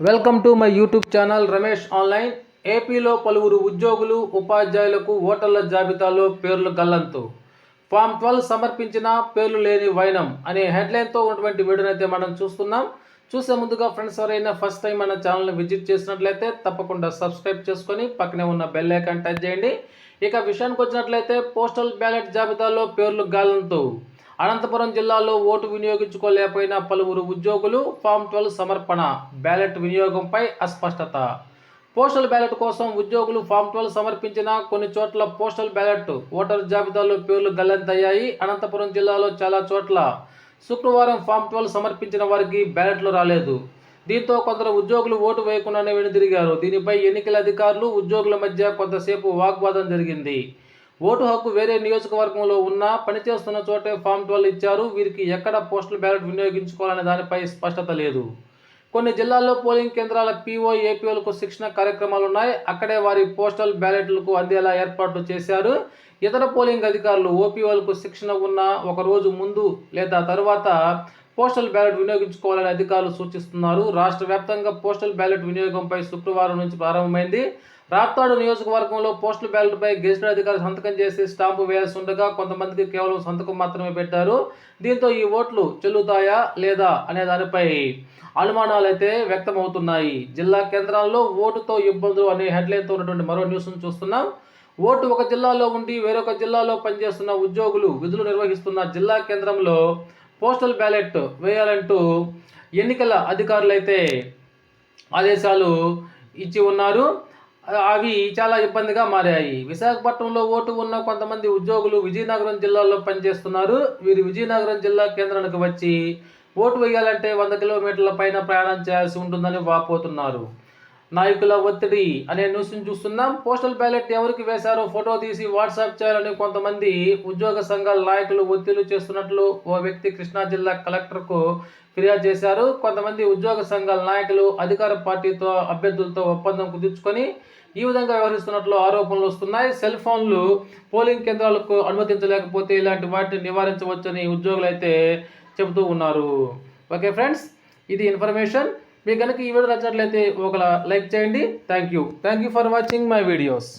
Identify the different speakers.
Speaker 1: Welcome to my YouTube channel Ramesh online. ఏపీలో పలువురు ఉద్యోగులు ఉపాధ్యాయులకు ఓటర్ల జాబితాలో పేర్లు గల్లంతు. ఫామ్ ట్వెల్వ్ సమర్పించిన పేర్లు లేని వైనం అనే హెడ్లైన్తో ఉన్నటువంటి వీడియోనైతే మనం చూస్తున్నాం. చూసే ముందుగా ఫ్రెండ్స్ ఎవరైనా ఫస్ట్ టైం మన ఛానల్ని విజిట్ చేసినట్లయితే తప్పకుండా సబ్స్క్రైబ్ చేసుకొని పక్కనే ఉన్న బెల్ ఐకాన్ టచ్ చేయండి. ఇక విషయానికి వచ్చినట్లయితే పోస్టల్ బ్యాలెట్ జాబితాలో పేర్లు గాలంతో అనంతపురం జిల్లాలో ఓటు వినియోగించుకోలేకపోయిన పలువురు ఉద్యోగులు ఫామ్ ట్వెల్వ్ సమర్పణ బ్యాలెట్ వినియోగంపై అస్పష్టత. పోస్టల్ బ్యాలెట్ కోసం ఉద్యోగులు ఫామ్ ట్వెల్వ్ సమర్పించిన కొన్ని చోట్ల పోస్టల్ బ్యాలెట్ ఓటర్ జాబితాలో పేర్లు గల్లంతయ్యాయి. అనంతపురం జిల్లాలో చాలా చోట్ల శుక్రవారం ఫామ్ ట్వెల్వ్ సమర్పించిన వారికి బ్యాలెట్లు రాలేదు. దీంతో కొందరు ఉద్యోగులు ఓటు వేయకుండానే వెనుదిరిగారు. దీనిపై ఎన్నికల అధికారులు ఉద్యోగుల మధ్య కొంతసేపు వాగ్వాదం జరిగింది. ఓటు హక్కు వేరే నియోజకవర్గంలో ఉన్నా పనిచేస్తున్న చోటే ఫామ్ ట్వెల్వ్ ఇచ్చారు. వీరికి ఎక్కడ పోస్టల్ బ్యాలెట్ వినియోగించుకోవాలనే దానిపై స్పష్టత లేదు. కొన్ని జిల్లాల్లో పోలింగ్ కేంద్రాల పీఓ ఏపీఓలకు శిక్షణ కార్యక్రమాలు ఉన్నాయి అక్కడే వారి పోస్టల్ బ్యాలెట్లకు అందేలా ఏర్పాట్లు చేశారు. ఇతర పోలింగ్ అధికారులు ఓపీఓలకు శిక్షణ ఉన్న ఒక రోజు ముందు లేదా తరువాత పోస్టల్ బ్యాలెట్ వినియోగించుకోవాలని అధికారులు సూచిస్తున్నారు. రాష్ట్ర వ్యాప్తంగా పోస్టల్ బ్యాలెట్ వినియోగంపై శుక్రవారం నుంచి ప్రారంభమైంది. రాప్తాడు నియోజకవర్గంలో పోస్టల్ బ్యాలెట్పై గెజిటెడ్ అధికారి సంతకం చేసి స్టాంపు వేయాల్సి ఉండగా కొంతమందికి కేవలం సంతకం మాత్రమే పెట్టారు. దీంతో ఈ ఓట్లు చెల్లుతాయా లేదా అనే దానిపై అనుమానాలు అయితే వ్యక్తమవుతున్నాయి. జిల్లా కేంద్రాల్లో ఓటుతో ఇబ్బందులు అనే హెడ్లైన్తో ఉన్నటువంటి మరో న్యూస్ను చూస్తున్నాం. ఓటు ఒక జిల్లాలో ఉండి వేరొక జిల్లాలో పనిచేస్తున్న ఉద్యోగులు విధులు నిర్వహిస్తున్న జిల్లా కేంద్రంలో పోస్టల్ బ్యాలెట్ వేయాలంటూ ఎన్నికల అధికారులైతే ఆదేశాలు ఇచ్చి ఉన్నారు. అవి చాలా ఇబ్బందిగా మారాయి. విశాఖపట్నంలో ఓటు ఉన్న కొంతమంది ఉద్యోగులు విజయనగరం జిల్లాలో పనిచేస్తున్నారు. వీరు విజయనగరం జిల్లా కేంద్రానికి వచ్చి ఓటు వేయాలంటే వంద కిలోమీటర్ల పైన ప్రయాణం చేయాల్సి ఉంటుందని వాపోతున్నారు. నాయకుల ఒత్తిడి అనే న్యూస్ని చూస్తున్నాం. పోస్టల్ బ్యాలెట్ ఎవరికి వేశారో ఫోటో తీసి వాట్సాప్ చేయాలని కొంతమంది ఉద్యోగ సంఘాల నాయకులు ఒత్తిళ్ళు చేస్తున్నట్లు ఓ వ్యక్తి కృష్ణా జిల్లా కలెక్టర్కు ఫిర్యాదు చేశారు. కొంతమంది ఉద్యోగ సంఘాల నాయకులు అధికార పార్టీతో అభ్యర్థులతో ఒప్పందం కుదుర్చుకొని ఈ విధంగా వ్యవహరిస్తున్నట్లు ఆరోపణలు వస్తున్నాయి. సెల్ ఫోన్లు పోలింగ్ కేంద్రాలకు అనుమతించలేకపోతే ఇలాంటి వాటిని నివారించవచ్చని ఉద్యోగులు అయితే చెబుతూ ఉన్నారు. ఓకే ఫ్రెండ్స్ ఇది ఇన్ఫర్మేషన్ మీకు కనుక ఈ వీడియో నచ్చినట్లయితే ఒక లైక్ చేయండి. Thank you thank you for watching my videos